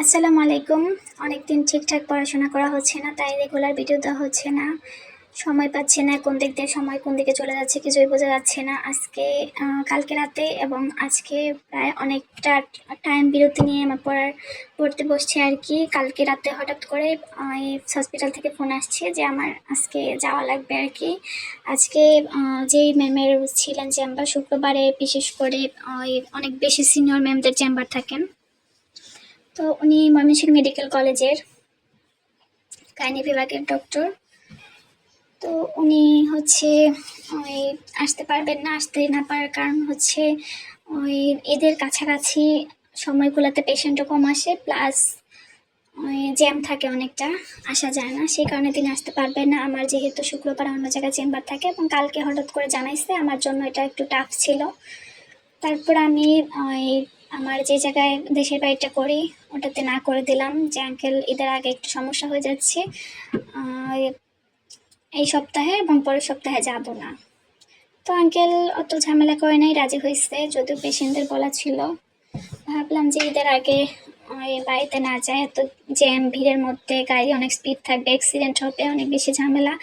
আসসালামু আলাইকুম। অনেকদিন ঠিকঠাক পড়াশোনা করা হচ্ছে না, তাই রেগুলার ভিডিও দেওয়া হচ্ছে না। সময় পাচ্ছে না, কোন দিক দিয়ে সময় কোন দিকে চলে যাচ্ছে কিছুই বোঝা যাচ্ছে না। আজকে কালকে রাতে এবং আজকে প্রায় অনেকটা টাইম বিরতি নিয়ে আমার পড়ার, পড়তে বসছে আর কি। কালকে রাতে হঠাৎ করে হসপিটাল থেকে ফোন আসছে যে আমার আজকে যাওয়া লাগবে আর কি। আজকে যেই ম্যামের ছিলেন চেম্বার শুক্রবারে বিশেষ করে ওই অনেক বেশি সিনিয়র ম্যামদের চেম্বার থাকেন। তো উনি ময়মনসিংহ মেডিকেল কলেজের গাইনি বিভাগের ডক্টর তো উনি হচ্ছে ওই আসতে পারবেন না, আসতে না পারার কারণ হচ্ছে ওই এদের কাছাকাছি সময়গুলোতে পেশেন্টও কম আসে প্লাস ওই জ্যাম থাকে অনেকটা, আসা যায় না। সেই কারণে তিনি আসতে পারবেন না। আমার যেহেতু শুক্রবার অন্য জায়গায় চেম্বার থাকে এবং কালকে হঠাৎ করে জানাইছে, আমার জন্য এটা একটু টাফ ছিল। তারপর আমি ওই আমার যে জায়গায় দেশের বাড়িটা করি, ওটাতে না করে দিলাম যে আঙ্কেল ঈদের আগে একটু সমস্যা হয়ে যাচ্ছে। এই সপ্তাহে এবং পরের সপ্তাহে যাব না। তো আঙ্কেল অত ঝামেলা করে নাই, রাজি হয়েছে, যদিও পেশেন্টদের বলা ছিল। ভাবলাম যে ঈদের আগে বাড়িতে না যায়, এত জ্যাম, ভিড়ের মধ্যে গাড়ি অনেক স্পিড থাকবে অ্যাক্সিডেন্ট হবে, অনেক বেশি ঝামেলা।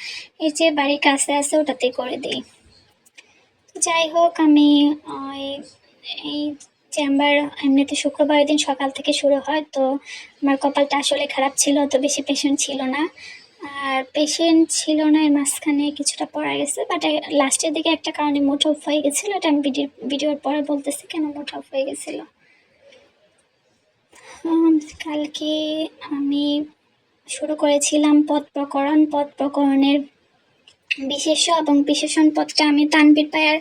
এর যে বাড়ির কাছে আছে, ওটাতেই করে দিই। যাই হোক, আমি এই চেম্বার এমনিতে শুক্রবার দিন সকাল থেকে শুরু হয়, তো আমার কপালটা আসলে খারাপ ছিল অত বেশি পেশেন্ট ছিল না। আর পেশেন্ট ছিল না এর মাঝখানে কিছুটা পড়া গেছে বাট লাস্টের দিকে একটা কারণে মুড অফ হয়ে গেছিল, এটা আমি ভিডিও ভিডিওর পরে বলতেছি কেন মুড অফ হয়ে গেছিল। কালকে আমি শুরু করেছিলাম পদ প্রকরণ পদ প্রকরণের বিশেষ্য এবং বিশেষণ পদটা আমি তানবির পায়ার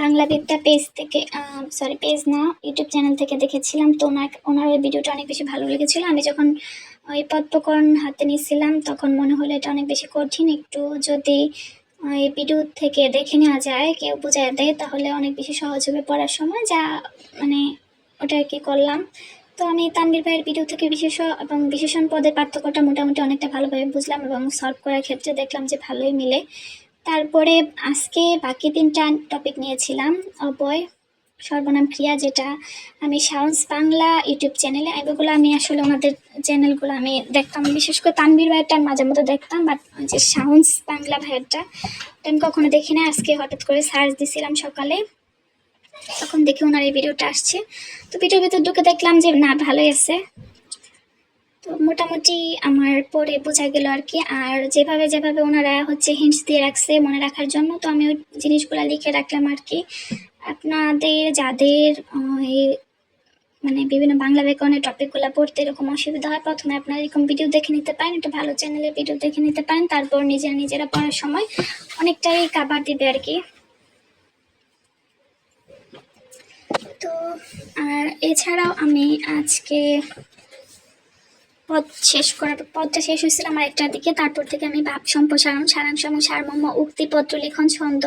বাংলা বিদ্যা পেজ থেকে সরি পেজ না ইউটিউব চ্যানেল থেকে দেখেছিলাম। তো ওনার ওনার ওই ভিডিওটা অনেক বেশি ভালো লেগেছিল। আমি যখন ওই পদ প্রকরণ হাতে নিয়েছিলাম তখন মনে হলো এটা অনেক বেশি কঠিন। একটু যদি ওই ভিডিও থেকে দেখে নেওয়া যায়, কেউ বোঝায় দেয়, তাহলে অনেক বেশি সহজ হবে পড়ার সময়। যা মানে ওটা আর কি করলাম। তো আমি তানবীর ভাইয়ের ভিডিও থেকে বিশেষ এবং বিশেষণ পদের পার্থক্যটা মোটামুটি অনেকটা ভালোভাবে বুঝলাম এবং সলভ করার ক্ষেত্রে দেখলাম যে ভালোই মিলে। তারপরে আজকে বাকি তিনটা টপিক নিয়েছিলাম। অবয়, সর্বনাম ক্রিয়া যেটা আমি সাউন্স বাংলা ইউটিউব চ্যানেলে এগুলো আমি আসলে ওনাদের চ্যানেলগুলো আমি দেখতাম। বিশেষ করে তানবির ভাইয়েরটা মাঝে মধ্যে দেখতাম বাট যে সাউন্স বাংলা ভাইয়েরটা আমি কখনো দেখি না আজকে হঠাৎ করে সার্চ দিছিলাম সকালে। তখন দেখি ওনার এই ভিডিওটা আসছে। তো ভিডিওর ভিতর ঢুকে দেখলাম যে না, ভালোই আছে। তো মোটামুটি আমার পরে বোঝা গেল আর কি। আর যেভাবে যেভাবে ওনারা হচ্ছে হিন্টস দিয়ে রাখছে মনে রাখার জন্য, তো আমি ওই জিনিসগুলো লিখে রাখলাম আর কি। আপনাদের, যাদের এই মানে বিভিন্ন বাংলা ব্যাকরণের টপিকগুলো পড়তে এরকম অসুবিধা হয়, প্রথমে আপনারা এরকম ভিডিও দেখে নিতে পারেন, একটা ভালো চ্যানেলের ভিডিও দেখে নিতে পারেন। তারপর নিজেরা নিজেরা পড়ার সময় অনেকটাই কাবার দিবে আর কি। তো, আর এছাড়াও আমি আজকে পদ শেষ করার, পদটা শেষ হয়েছিল আমার একটার দিকে। তারপর থেকে আমি ভাব সম্প্রসারণ, সারাংশ এবং সারমর্ম উক্তি পত্র লিখন, ছন্দ,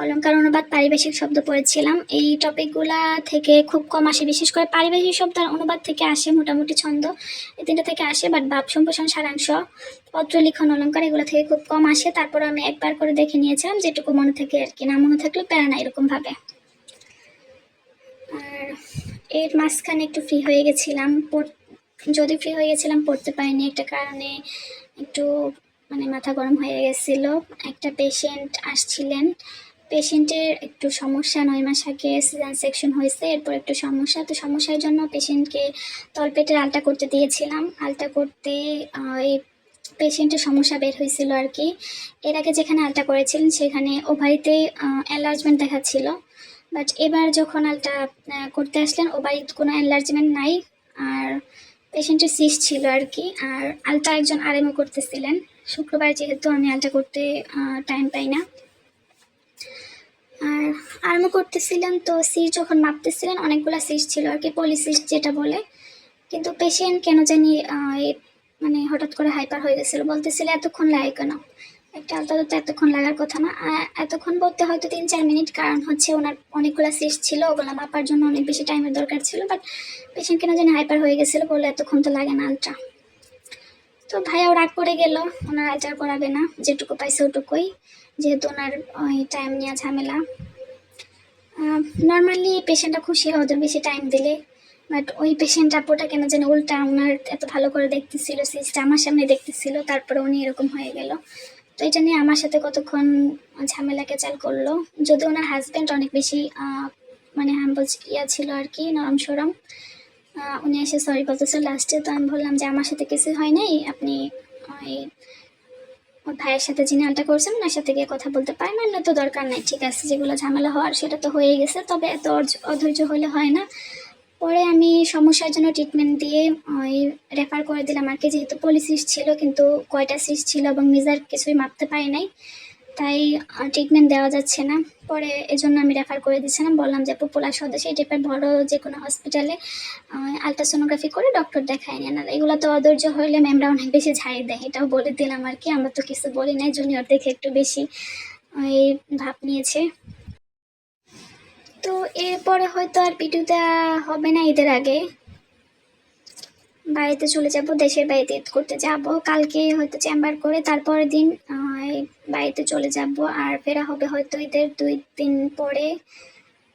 অলঙ্কার, অনুবাদ, পারিভাষিক শব্দ পড়েছিলাম। এই টপিকগুলা থেকে খুব কম আসে, বিশেষ করে পারিভাষিক শব্দ আর অনুবাদ থেকে আসে মোটামুটি ছন্দ। এই তিনটা থেকে আসে বাট ভাব সম্প্রসারণ, সারাংশ, পত্র, লিখন, অলঙ্কার, এগুলো থেকে খুব কম আসে। তারপর আমি একবার করে দেখে নিয়েছিলাম, যেটুকু মনে থাকে আর কি, না মনে থাকলে প্যারা না এরকমভাবে। এর মাঝখানে একটু ফ্রি হয়ে গেছিলাম যদি ফ্রি হয়ে গেছিলাম, পড়তে পারিনি। একটা কারণে একটু মানে মাথা গরম হয়ে গেছিল। একটা পেশেন্ট আসছিলেন। পেশেন্টের একটু সমস্যা, নয় মাস আগে সিজান সেকশন হয়েছে, এরপর একটু সমস্যা। তো সমস্যার জন্য পেশেন্টকে তলপেটের আলটা করতে দিয়েছিলাম। আলটা করতে এই পেশেন্টের সমস্যা বের হয়েছিল আর কি। এর আগে যেখানে আলটা করেছিলেন, সেখানে ওভারিতে অ্যালার্জমেন্ট দেখাচ্ছিল। বাট এবার যখন আলটা করতে আসলেন ওভারিতে কোনো এনলার্জমেন্ট নাই, আর পেশেন্টের সিস ছিল আর কি, আর আলটা একজন আরএমও করতেছিলেন। শুক্রবার যেহেতু আমি আলটা করতে টাইম পাই না। আর আরএমও করতেছিলেন তো সিস যখন মাপতেছিলেন, অনেকগুলো সিস ছিল আর কি পলিসিস যেটা বলে। কিন্তু পেশেন্ট কেন জানি মানে হঠাৎ করে হাইপার হয়ে গেছিল, বলতেছিল এতক্ষণ লাগে কেন একটা আলতা তো এতক্ষণ লাগার কথা না। এতক্ষণ বলতে হয়তো তিন, চার মিনিট, কারণ হচ্ছে ওনার অনেকগুলো সিস ছিল, ওগুলো মাপার জন্য অনেক বেশি টাইমের দরকার ছিল বাট পেশেন্ট কেন জানি হাইপার হয়ে গেছিল বলে এতক্ষণ তো লাগে না আলট্রা তো ভাইয়াও রাগ করে গেল, ওনার আলট্রা করাবে না, যেটুকু পাইছে ওটুকুই, যেহেতু ওনার ওই টাইম নেওয়া ঝামেলা। নর্মালি পেশেন্টটা খুশি হয় ওদের বেশি টাইম দিলে বাট ওই পেশেন্ট আপুটা কেন যেন উল্টা, ওনার এত ভালো করে দেখতেছিল সিস্টা আমার সামনে দেখতেছিল, তারপরে উনি এরকম হয়ে গেল। তো এটা নিয়ে আমার সাথে কতক্ষণ ঝামেলা কেচাল করল? যদি ওনার হাজব্যান্ড অনেক বেশি মানে হাম্বল ইয়া ছিল আর কি, নরম সরম। উনি এসে সরি বলতেছে লাস্টে তো আমি বললাম যে আমার সাথে কিছু হয় নাই, আপনি ওই ওর ভাইয়ের সাথে যিনি আলটা করছেন, ওনার সাথে গিয়ে কথা বলতে পারেন, অন্য তো দরকার নাই, ঠিক আছে, যেগুলো ঝামেলা হওয়ার সেটা তো হয়ে গেছে, তবে এত অধৈর্য হলে হয় না। পরে আমি সমস্যার জন্য ট্রিটমেন্ট দিয়ে ওই রেফার করে দিলাম আর কি, যেহেতু পলিসিস ছিল, কিন্তু কয়টা সিস ছিল এবং মেজার কিছুই মাপতে পারি নাই, তাই ট্রিটমেন্ট দেওয়া যাচ্ছে না। পরে এজন্য আমি রেফার করে দিচ্ছিলাম বললাম যে পপুলার সদস্য, এই টাইপের বড় যে কোনো হসপিটালে আলট্রাসোনোগ্রাফি করে ডক্টর দেখায় নেন আর এগুলো তো অধৈর্য হইলে ম্যামরা অনেক বেশি ঝাড়ি দেয়, এটাও বলে দিলাম আর কি, আমরা তো কিছু বলি নাই জুনিয়র দেখে একটু বেশি ওই ভাব নিয়েছে। তো এরপরে হয়তো আর ভিডিওটা হবে না ঈদের আগে। বাড়িতে চলে যাব, দেশের বাড়িতে ঈদ করতে যাব। কালকে হয়তো চেম্বার করে তারপরের দিন বাড়িতে চলে যাব। আর ফেরা হবে হয়তো ঈদের দুই দিন পরে।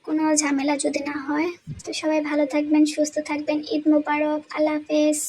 কোনো ঝামেলা যদি না হয়। তো সবাই ভালো থাকবেন, সুস্থ থাকবেন। ঈদ মোবারক, আল্লাহ হাফেজ।